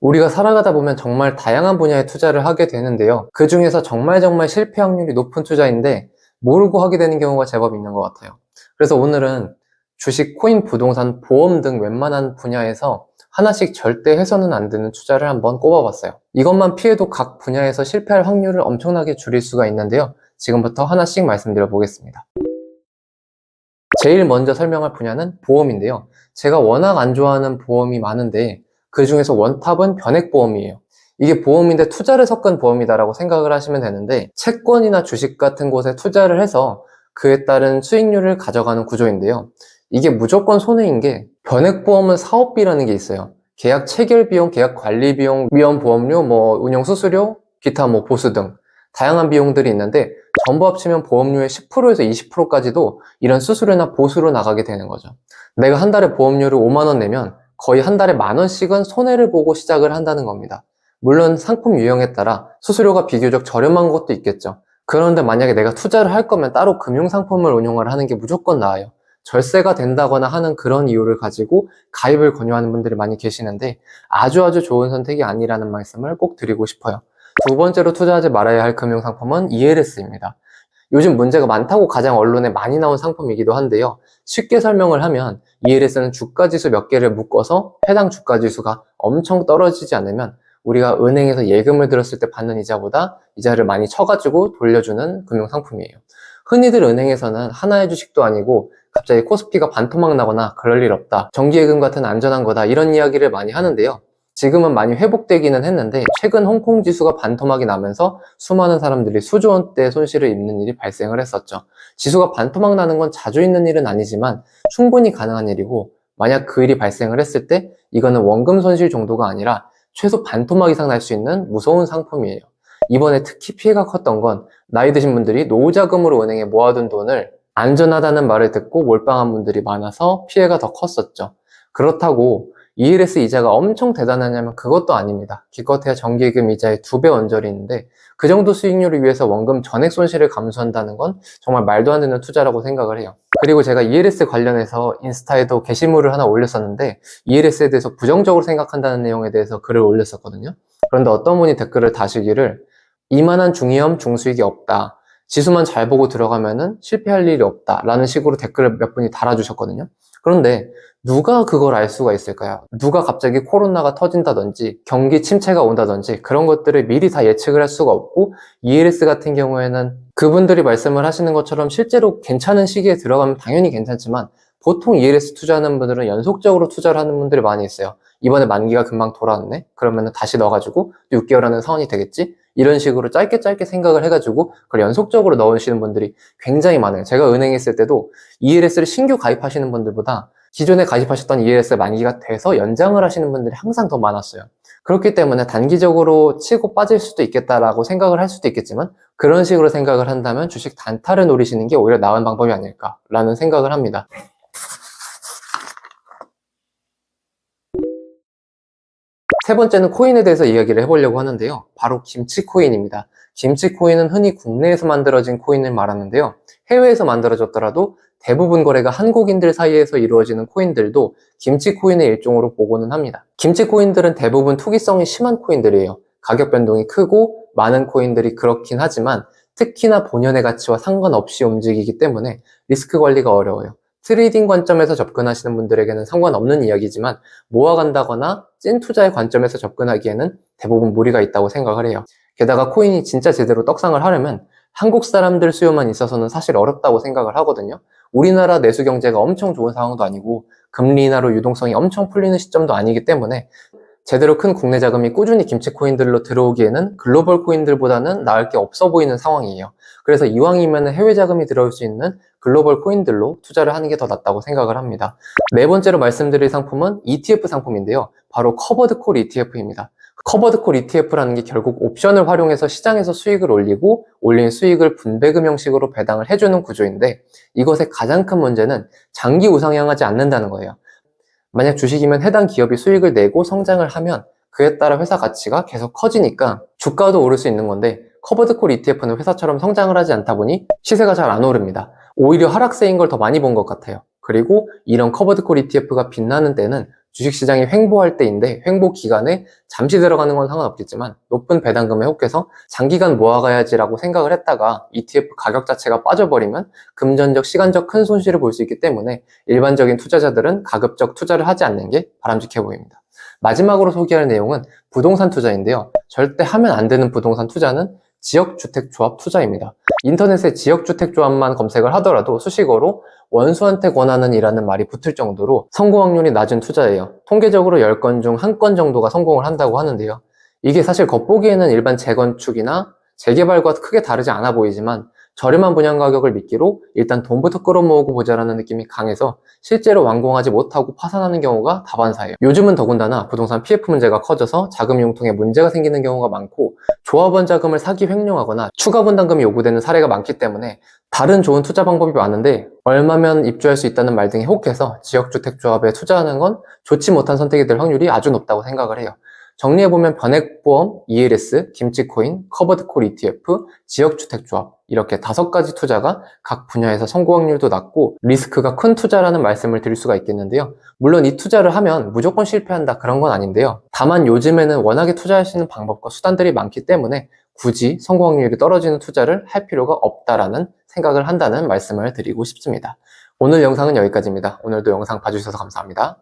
우리가 살아가다 보면 정말 다양한 분야에 투자를 하게 되는데요. 그 중에서 정말 정말 실패 확률이 높은 투자인데 모르고 하게 되는 경우가 제법 있는 것 같아요. 그래서 오늘은 주식, 코인, 부동산, 보험 등 웬만한 분야에서 하나씩 절대 해서는 안 되는 투자를 한번 꼽아봤어요. 이것만 피해도 각 분야에서 실패할 확률을 엄청나게 줄일 수가 있는데요. 지금부터 하나씩 말씀드려 보겠습니다. 제일 먼저 설명할 분야는 보험인데요. 제가 워낙 안 좋아하는 보험이 많은데 그 중에서 원탑은 변액보험이에요. 이게 보험인데 투자를 섞은 보험이다라고 생각을 하시면 되는데 채권이나 주식 같은 곳에 투자를 해서 그에 따른 수익률을 가져가는 구조인데요. 이게 무조건 손해인 게 변액보험은 사업비라는 게 있어요. 계약 체결 비용, 계약 관리 비용, 위험 보험료, 뭐 운영 수수료, 기타 뭐 보수 등 다양한 비용들이 있는데 전부 합치면 보험료의 10%에서 20%까지도 이런 수수료나 보수로 나가게 되는 거죠. 내가 한 달에 보험료를 5만 원 내면 거의 한 달에 만 원씩은 손해를 보고 시작을 한다는 겁니다. 물론 상품 유형에 따라 수수료가 비교적 저렴한 것도 있겠죠. 그런데 만약에 내가 투자를 할 거면 따로 금융상품을 운용을 하는 게 무조건 나아요. 절세가 된다거나 하는 그런 이유를 가지고 가입을 권유하는 분들이 많이 계시는데 아주 아주 좋은 선택이 아니라는 말씀을 꼭 드리고 싶어요. 두 번째로 투자하지 말아야 할 금융상품은 ELS입니다. 요즘 문제가 많다고 가장 언론에 많이 나온 상품이기도 한데요. 쉽게 설명을 하면 ELS는 주가지수 몇 개를 묶어서 해당 주가지수가 엄청 떨어지지 않으면 우리가 은행에서 예금을 들었을 때 받는 이자보다 이자를 많이 쳐가지고 돌려주는 금융상품이에요. 흔히들 은행에서는 하나의 주식도 아니고 갑자기 코스피가 반토막 나거나 그럴 일 없다. 정기예금 같은 안전한 거다. 이런 이야기를 많이 하는데요. 지금은 많이 회복되기는 했는데 최근 홍콩 지수가 반토막이 나면서 수많은 사람들이 수조 원대 손실을 입는 일이 발생을 했었죠. 지수가 반토막 나는 건 자주 있는 일은 아니지만 충분히 가능한 일이고 만약 그 일이 발생을 했을 때 이거는 원금 손실 정도가 아니라 최소 반토막 이상 날 수 있는 무서운 상품이에요. 이번에 특히 피해가 컸던 건 나이 드신 분들이 노후자금으로 은행에 모아둔 돈을 안전하다는 말을 듣고 몰빵한 분들이 많아서 피해가 더 컸었죠. 그렇다고 ELS 이자가 엄청 대단하냐면 그것도 아닙니다. 기껏해야 정기예금 이자의 두배 언저리 있는데 그 정도 수익률을 위해서 원금 전액 손실을 감수한다는 건 정말 말도 안 되는 투자라고 생각을 해요. 그리고 제가 ELS 관련해서 인스타에도 게시물을 하나 올렸었는데 ELS에 대해서 부정적으로 생각한다는 내용에 대해서 글을 올렸었거든요. 그런데 어떤 분이 댓글을 다시기를 이만한 중위험 중수익이 없다. 지수만 잘 보고 들어가면은 실패할 일이 없다. 라는 식으로 댓글을 몇 분이 달아주셨거든요. 그런데 누가 그걸 알 수가 있을까요? 누가 갑자기 코로나가 터진다든지 경기 침체가 온다든지 그런 것들을 미리 다 예측을 할 수가 없고 ELS 같은 경우에는 그분들이 말씀을 하시는 것처럼 실제로 괜찮은 시기에 들어가면 당연히 괜찮지만 보통 ELS 투자하는 분들은 연속적으로 투자를 하는 분들이 많이 있어요. 이번에 만기가 금방 돌아왔네? 그러면 다시 넣어가지고 6개월 하는 사원이 되겠지? 이런 식으로 짧게 짧게 생각을 해가지고 그걸 연속적으로 넣으시는 분들이 굉장히 많아요. 제가 은행에 있을 때도 ELS를 신규 가입하시는 분들보다 기존에 가입하셨던 ELS 만기가 돼서 연장을 하시는 분들이 항상 더 많았어요. 그렇기 때문에 단기적으로 치고 빠질 수도 있겠다라고 생각을 할 수도 있겠지만 그런 식으로 생각을 한다면 주식 단타를 노리시는 게 오히려 나은 방법이 아닐까라는 생각을 합니다. 세 번째는 코인에 대해서 이야기를 해보려고 하는데요. 바로 김치 코인입니다. 김치 코인은 흔히 국내에서 만들어진 코인을 말하는데요. 해외에서 만들어졌더라도 대부분 거래가 한국인들 사이에서 이루어지는 코인들도 김치 코인의 일종으로 보고는 합니다. 김치 코인들은 대부분 투기성이 심한 코인들이에요. 가격 변동이 크고 많은 코인들이 그렇긴 하지만 특히나 본연의 가치와 상관없이 움직이기 때문에 리스크 관리가 어려워요. 트레이딩 관점에서 접근하시는 분들에게는 상관없는 이야기지만 모아간다거나 찐 투자의 관점에서 접근하기에는 대부분 무리가 있다고 생각을 해요. 게다가 코인이 진짜 제대로 떡상을 하려면 한국 사람들 수요만 있어서는 사실 어렵다고 생각을 하거든요. 우리나라 내수 경제가 엄청 좋은 상황도 아니고 금리 인하로 유동성이 엄청 풀리는 시점도 아니기 때문에 제대로 큰 국내 자금이 꾸준히 김치 코인들로 들어오기에는 글로벌 코인들보다는 나을 게 없어 보이는 상황이에요. 그래서 이왕이면 해외 자금이 들어올 수 있는 글로벌 코인들로 투자를 하는 게 더 낫다고 생각을 합니다. 네 번째로 말씀드릴 상품은 ETF 상품인데요. 바로 커버드 콜 ETF입니다. 커버드 콜 ETF라는 게 결국 옵션을 활용해서 시장에서 수익을 올리고 올린 수익을 분배금 형식으로 배당을 해주는 구조인데 이것의 가장 큰 문제는 장기 우상향하지 않는다는 거예요. 만약 주식이면 해당 기업이 수익을 내고 성장을 하면 그에 따라 회사 가치가 계속 커지니까 주가도 오를 수 있는 건데 커버드콜 ETF는 회사처럼 성장을 하지 않다 보니 시세가 잘 안 오릅니다. 오히려 하락세인 걸 더 많이 본 것 같아요. 그리고 이런 커버드콜 ETF가 빛나는 때는 주식시장이 횡보할 때인데 횡보 기간에 잠시 들어가는 건 상관없겠지만 높은 배당금에 혹해서 장기간 모아가야지라고 생각을 했다가 ETF 가격 자체가 빠져버리면 금전적, 시간적 큰 손실을 볼 수 있기 때문에 일반적인 투자자들은 가급적 투자를 하지 않는 게 바람직해 보입니다. 마지막으로 소개할 내용은 부동산 투자인데요. 절대 하면 안 되는 부동산 투자는 지역주택조합 투자입니다. 인터넷에 지역주택조합만 검색을 하더라도 수식어로 원수한테 권하는 이라는 말이 붙을 정도로 성공 확률이 낮은 투자예요. 통계적으로 10건 중 1건 정도가 성공을 한다고 하는데요. 이게 사실 겉보기에는 일반 재건축이나 재개발과 크게 다르지 않아 보이지만 저렴한 분양 가격을 미끼로 일단 돈부터 끌어모으고 보자라는 느낌이 강해서 실제로 완공하지 못하고 파산하는 경우가 다반사예요. 요즘은 더군다나 부동산 PF 문제가 커져서 자금 융통에 문제가 생기는 경우가 많고 조합원 자금을 사기 횡령하거나 추가 분담금이 요구되는 사례가 많기 때문에 다른 좋은 투자 방법이 많은데 얼마면 입주할 수 있다는 말 등에 혹해서 지역주택조합에 투자하는 건 좋지 못한 선택이 될 확률이 아주 높다고 생각을 해요. 정리해보면 변액보험, ELS, 김치코인, 커버드콜 ETF, 지역주택조합 이렇게 다섯 가지 투자가 각 분야에서 성공 확률도 낮고 리스크가 큰 투자라는 말씀을 드릴 수가 있겠는데요. 물론 이 투자를 하면 무조건 실패한다 그런 건 아닌데요. 다만 요즘에는 워낙에 투자할 수 있는 방법과 수단들이 많기 때문에 굳이 성공 확률이 떨어지는 투자를 할 필요가 없다라는 생각을 한다는 말씀을 드리고 싶습니다. 오늘 영상은 여기까지입니다. 오늘도 영상 봐주셔서 감사합니다.